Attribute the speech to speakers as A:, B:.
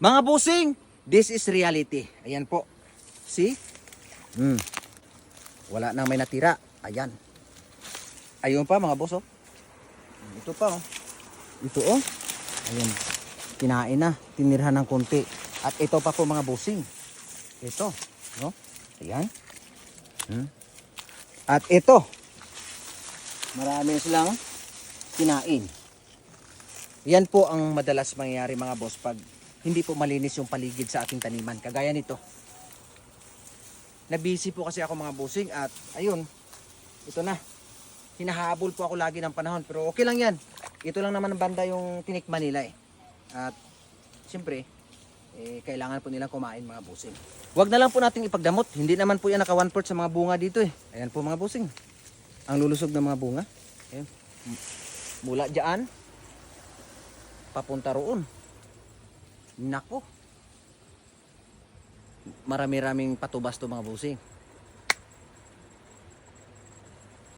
A: Mga busing, this is reality. Ayan po. See? Hmm. Wala nang may natira. Ayan. Ayun pa mga boss oh. Ito pa oh. Ito oh. Ayan. Kinain na. Tinirhan ng konti. At ito pa po mga busing. Ito. No? Ayan. Hmm. At ito. Marami silang kinain. Yan po ang madalas mangyayari mga boss pag hindi po malinis yung paligid sa ating taniman. Kagaya nito. Nabisi po kasi ako mga busing at ayun, ito na. Hinahabol po ako lagi ng panahon pero okay lang yan. Ito lang naman ang banda yung tinikman nila eh. At siyempre, eh, kailangan po nilang kumain mga busing. Huwag na lang po nating ipagdamot. Hindi naman po yan naka one sa mga bunga dito eh. Ayan po mga busing. Ang lulusog ng mga bunga. Ayan. Mula dyan, papunta roon. Nako. Marami-raming patubas to mga busing.